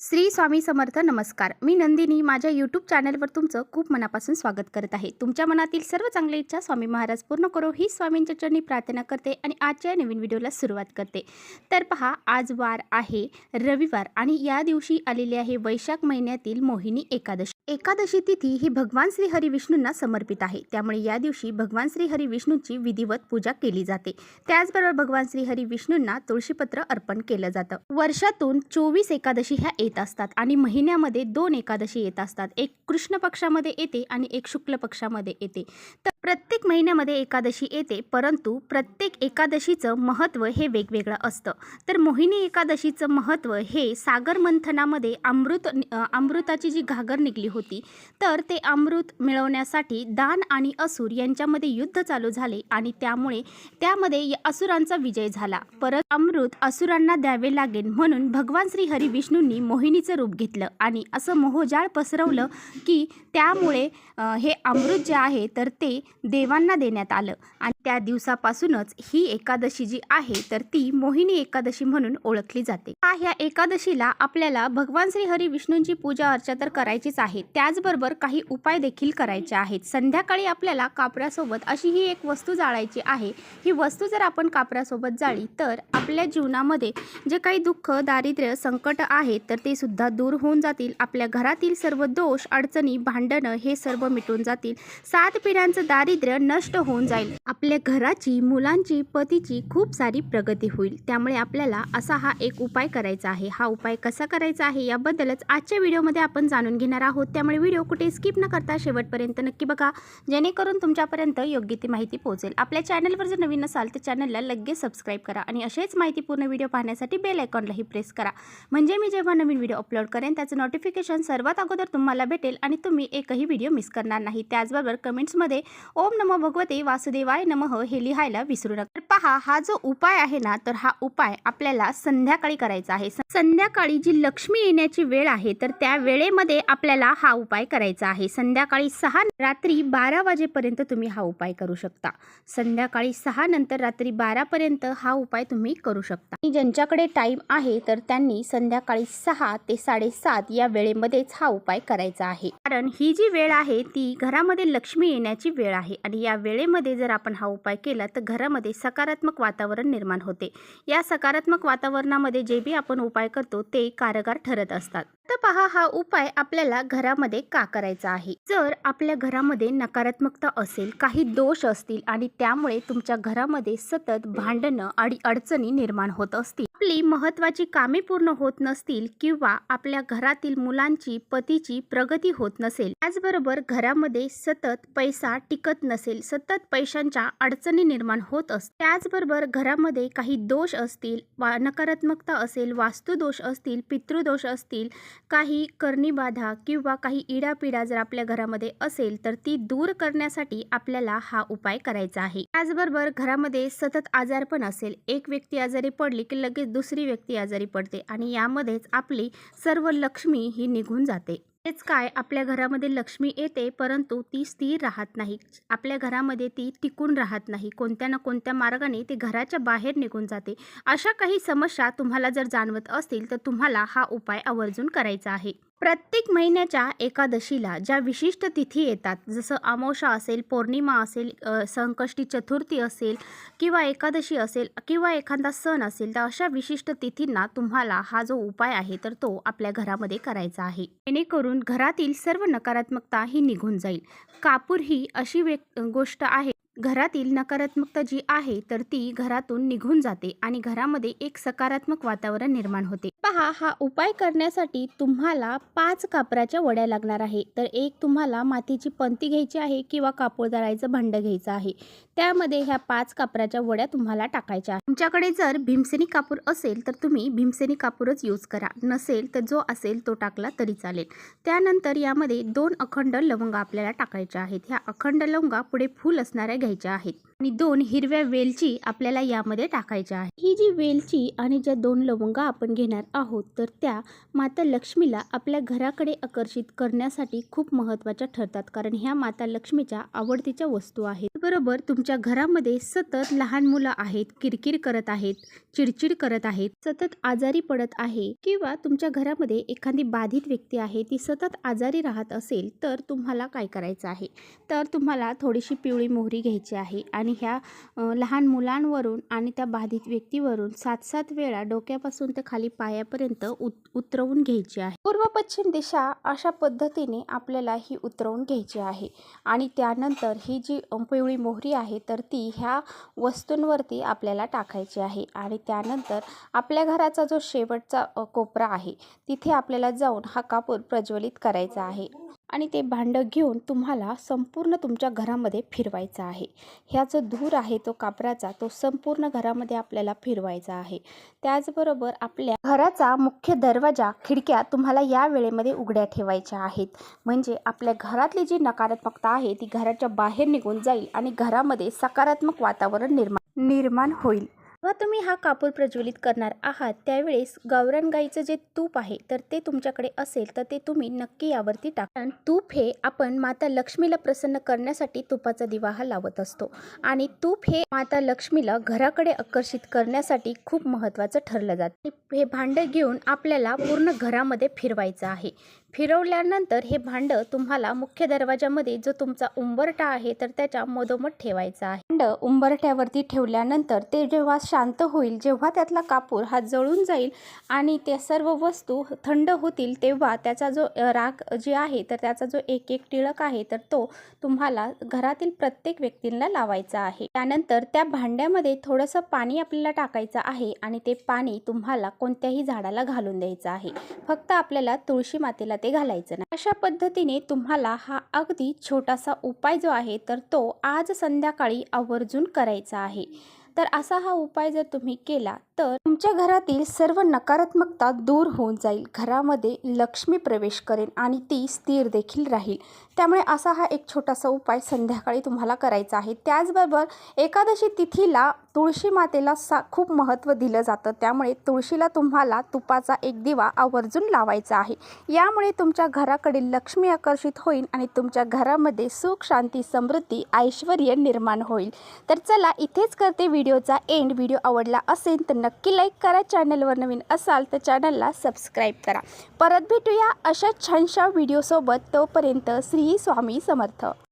श्री स्वामी समर्थ नमस्कार. मी नंदिनी. माझ्या यूट्यूब चॅनलवर तुमचं खूप मनापासून स्वागत करत आहे. तुमच्या मनातील सर्व चांगल्या इच्छा स्वामी महाराज पूर्ण करो ही स्वामींच्या चरणी प्रार्थना करते आणि आजच्या नवीन व्हिडिओला सुरुवात करते. तर पहा आज वार आहे रविवार आणि या दिवशी आलेली आहे वैशाख महिन्यातील मोहिनी एकादशी. एकादशी तिथी ही भगवान श्री हरी विष्णूंना समर्पित आहे. त्यामुळे या दिवशी भगवान श्री हरी विष्णूंची विधिवत पूजा केली जाते. त्याचबरोबर भगवान श्री हरी विष्णूंना तुळशीपत्र अर्पण केलं जातं. वर्षातून चोवीस एकादशी ह्या येत असतात आणि महिन्यामध्ये दोन एकादशी येत असतात. एक कृष्ण पक्षामध्ये येते आणि एक शुक्ल पक्षामध्ये येते. तर प्रत्येक महिन्यामध्ये एकादशी येते परंतु प्रत्येक एकादशीचं महत्त्व हे वेगवेगळं असतं. तर मोहिनी एकादशीचं महत्त्व हे सागर मंथनामध्ये अमृत अमृताची जी घागर निघली होती तर ते अमृत मिळवण्यासाठी दान आणि असुर यांच्यामध्ये युद्ध चालू झाले आणि त्यामुळे त्यामध्ये असुरांचा विजय झाला. परत अमृत असुरांना द्यावे लागेल म्हणून भगवान श्री हरी विष्णूंनी मोहिनीचं रूप घेतलं आणि असं मोहजाळ पसरवलं की त्यामुळे हे अमृत जे आहे तर ते देवांना देण्यात आलं. आणि त्या दिवसापासूनच ही एकादशी जी आहे तर ती मोहिनी एकादशी म्हणून ओळखली जाते. ह्या एकादशीला आपल्याला भगवान श्री हरी विष्णूंची पूजा अर्चा तर करायचीच आहे. त्याचबरोबर काही उपाय देखील करायचे आहेत. संध्याकाळी आपल्याला कापडासोबत अशी ही एक वस्तू जाळायची आहे. ही वस्तू जर आपण कापडासोबत जाळी तर आपल्या जीवनामध्ये जे काही दुःख दारिद्र्य संकट आहेत तर ते सुद्धा दूर होऊन जातील. आपल्या घरातील सर्व दोष अडचणी भांडणं हे सर्व मिटून जातील. सात पिढ्यांचं दारिद्र्य नष्ट होऊन जाईल. आपल्या घराची मुलांची पतीची खूप सारी प्रगती होईल. त्यामुळे आपल्याला असा हा एक उपाय करायचा आहे. हा उपाय कसा करायचा आहे याबद्दलच आजच्या व्हिडिओमध्ये आपण जाणून घेणार आहोत. त्यामुळे व्हिडिओ कुठे स्किप न करता शेवटपर्यंत नक्की बघा. जेणेकरून तुमच्यापर्यंत योग्य ती माहिती पोहोचेल. आपल्या चॅनलवर जर नवीन असाल तर चॅनलला लगेच सबस्क्राईब करा आणि असेच माहितीपूर्ण व्हिडिओ पाहण्यासाठी बेल आयकॉनलाही प्रेस करा. म्हणजे मी जेव्हा नवीन व्हिडिओ अपलोड करेन त्याचं नोटिफिकेशन सर्वात अगोदर तुम्हाला भेटेल आणि तुम्ही एकही व्हिडिओ मिस करणार नाही. त्याचबरोबर कमेंट्समध्ये ओम नमो भगवते वासुदेवाय नमः हे लिहायला विसरू नका. तर पहा हा जो उपाय आहे ना तर हा उपाय आपल्याला संध्याकाळी करायचा आहे. संध्याकाळी जी लक्ष्मी येण्याची वेळ आहे तर त्या वेळेमध्ये आपल्याला हा हा उपाय करायचा आहे. संध्याकाळी सहा रात्री बारा वाजेपर्यंत तुम्ही हा उपाय करू शकता. संध्याकाळी सहा नंतर रात्री बारापर्यंत हा उपाय तुम्ही करू शकता. आणि ज्यांच्याकडे टाईम आहे तर त्यांनी संध्याकाळी सहा ते साडेसात या वेळेमध्येच हा उपाय करायचा आहे. कारण ही जी वेळ आहे ती घरामध्ये लक्ष्मी येण्याची वेळ आहे. आणि या वेळेमध्ये जर आपण हा उपाय केला तर घरामध्ये सकारात्मक वातावरण निर्माण होते. या सकारात्मक वातावरणामध्ये जे बी आपण उपाय करतो ते कारगार ठरत असतात. तर पहा हा उपाय आपल्याला घरामध्ये का करायचा आहे? जर आपल्या घरामध्ये नकारात्मकता असेल काही दोष असतील आणि त्यामुळे तुमच्या घरामध्ये सतत भांडणं आणि अडचणी निर्माण होत असतील. आपली महत्त्वाची कामे पूर्ण होत नसतील किंवा आपल्या घरातील मुलांची पतीची प्रगती होत नसेल. त्याचबरोबर घरामध्ये सतत पैसा टिकत नसेल सतत पैशांच्या अडचणी निर्माण होत असते त्याचबरोबर घरामध्ये काही दोष असतील वा नकारात्मकता असेल वास्तुदोष असतील पितृदोष असतील काही करणीबाधा किंवा काही इडापिडा जर आपल्या घरामध्ये असेल तर ती दूर करण्यासाठी आपल्याला हा उपाय करायचा आहे. त्याचबरोबर घरामध्ये सतत आजारपण असेल. एक व्यक्ती आजारी पडली की लगेच दुसरी व्यक्ती आजारी पडते आणि यामध्येच आपली सर्व लक्ष्मी ही निघून जाते. तेच काय आपल्या घरामध्ये लक्ष्मी येते परंतु ती स्थिर राहत नाही. आपल्या घरामध्ये ती टिकून राहत नाही. कोणत्या ना कोणत्या मार्गाने ती घराच्या बाहेर निघून जाते. अशा काही समस्या तुम्हाला जर जाणवत असतील तर तुम्हाला हा उपाय आवर्जून करायचा आहे. प्रत्येक महिन्याच्या एकादशीला ज्या विशिष्ट तिथी येतात जसं अमावशा असेल पौर्णिमा असेल संकष्टी चतुर्थी असेल किंवा एकादशी असेल किंवा एखादा सण असेल तर अशा विशिष्ट तिथींना तुम्हाला हा जो उपाय आहे तर तो आपल्या घरामध्ये करायचा आहे. जेणेकरून घरातील सर्व नकारात्मकता ही निघून जाईल. कापूर ही अशी व्यक् गोष्ट आहे घरातील नकारात्मकता जी आहे तर ती घरातून निघून जाते आणि घरामध्ये एक सकारात्मक वातावरण निर्माण होते. पहा हा उपाय करण्यासाठी तुम्हाला पाच कापराच्या वड्या लागणार आहे. तर एक तुम्हाला मातीची पंती घ्यायची आहे किंवा कापूर दळायचं भांड घ्यायचं आहे. त्यामध्ये ह्या पाच कापराच्या वड्या तुम्हाला टाकायच्या तुमच्याकडे जर भीमसेनी कापूर असेल तर तुम्ही भीमसेनी कापूरच यूज करा. नसेल तर जो असेल तो टाकला तरी चालेल. त्यानंतर यामध्ये दोन अखंड लवंगा आपल्याला टाकायच्या आहेत. ह्या अखंड लवंगा पुढे फूल असणाऱ्या घ्यायच्या आहेत आणि दोन हिरव्या वेलची आपल्याला यामध्ये टाकायच्या आहे ही जी वेलची आणि ज्या दोन लवंगा आपण घेणार आहोत तर त्या माता लक्ष्मीला आपल्या घराकडे आकर्षित करण्यासाठी खूप महत्त्वाच्या ठरतात कारण ह्या माता लक्ष्मीच्या आवडतीच्या वस्तू आहेत. बरोबर तुमच्या घरामध्ये सतत लहान मुलं आहेत किरकिर करत आहेत चिडचिड करत आहेत सतत आजारी पडत आहे किंवा तुमच्या घरामध्ये एखादी बाधित व्यक्ती आहे ती सतत आजारी राहत असेल तर तुम्हाला काय करायचं आहे? तर तुम्हाला थोडीशी पिवळी मोहरी घ्यायची आहे आणि ह्या लहान मुलांवरून आणि त्या बाधित व्यक्तीवरून सात सात वेळा डोक्यापासून ते खाली पायापर्यंत उत उतरवून घ्यायची आहे. पूर्व पश्चिम दिशा अशा पद्धतीने आपल्याला ही उतरवून घ्यायची आहे. आणि त्यानंतर ही जी पिवळी मोहरी आहे तर ती ह्या वस्तूंवरती आपल्याला टाकायची आहे. आणि त्यानंतर आपल्या घराचा जो शेवटचा कोपरा आहे तिथे आपल्याला जाऊन हा कापूर प्रज्वलित करायचा आहे. आणि ते भांडं घेऊन तुम्हाला संपूर्ण तुमच्या घरामध्ये फिरवायचा आहे. ह्या जो धूर आहे तो कापराचा तो संपूर्ण घरामध्ये आपल्याला फिरवायचा आहे. त्याचबरोबर आपल्या घराचा मुख्य दरवाजा खिडक्या तुम्हाला या वेळेमध्ये उघड्या ठेवायच्या आहेत. म्हणजे आपल्या घरातली जी नकारात्मकता आहे ती घराच्या बाहेर निघून जाईल आणि घरामध्ये सकारात्मक वातावरण निर्माण निर्माण होईल. जेव्हा तुम्ही हा कापूर प्रज्वलित करणार आहात त्यावेळेस गावरान गाईचं जे तूप आहे तर ते तुमच्याकडे असेल तर ते तुम्ही नक्की यावरती टाका. तूप हे आपण माता लक्ष्मीला प्रसन्न करण्यासाठी तुपाचा दिवा हा लावत असतो. आणि तूप हे माता लक्ष्मीला घराकडे आकर्षित करण्यासाठी खूप महत्त्वाचं ठरलं जातं. हे भांडं घेऊन आपल्याला पूर्ण घरामध्ये फिरवायचं आहे. फिरवल्यानंतर हे भांडं तुम्हाला मुख्य दरवाजामध्ये जो तुमचा उंबरटा आहे तर त्याच्या मधोमध ठेवायचा आहे. भांडं उंबरट्यावरती ठेवल्यानंतर ते जेव्हा शांत होईल जेव्हा त्यातला कापूर हा जळून जाईल आणि त्या सर्व वस्तू थंड होतील तेव्हा त्याचा जो राख राग जे आहे तर त्याचा जो एक एक टिळक आहे तर तो तुम्हाला घरातील प्रत्येक व्यक्तींना लावायचा आहे. त्यानंतर त्या भांड्यामध्ये थोडंसं पाणी आपल्याला टाकायचं आहे आणि ते पाणी तुम्हाला कोणत्याही झाडाला घालून द्यायचं आहे. फक्त आपल्याला तुळशी मातेला ते घालायचं नाही. अशा पद्धतीने तुम्हाला हा अगदी छोटासा उपाय जो आहे तर तो आज संध्याकाळी आवर्जून करायचा आहे. तर असा हा उपाय जर तुम्ही केला तर तुमच्या घरातील सर्व नकारात्मकता दूर होऊन जाईल. घरामध्ये लक्ष्मी प्रवेश करेल आणि ती स्थिर देखील राहील. त्यामुळे असा हा एक छोटासा उपाय संध्याकाळी तुम्हाला करायचा आहे. त्याचबरोबर एकादशी तिथीला तुळशी मातेला सा खूप महत्त्व दिलं जातं. त्यामुळे तुळशीला तुम्हाला तुपाचा एक दिवा आवर्जून लावायचा आहे. यामुळे तुमच्या घराकडील लक्ष्मी आकर्षित होईल आणि तुमच्या घरामध्ये सुख शांती समृद्धी ऐश्वर निर्माण होईल. तर चला इथेच करते व्हिडिओचा एंड व्हिडिओ आवडला असेल तर नक्की लाईक करा. चॅनलवर नवीन असाल तर चॅनलला सबस्क्राईब करा. परत भेटूया अशा छानशा व्हिडिओसोबत. तोपर्यंत श्री स्वामी समर्थ.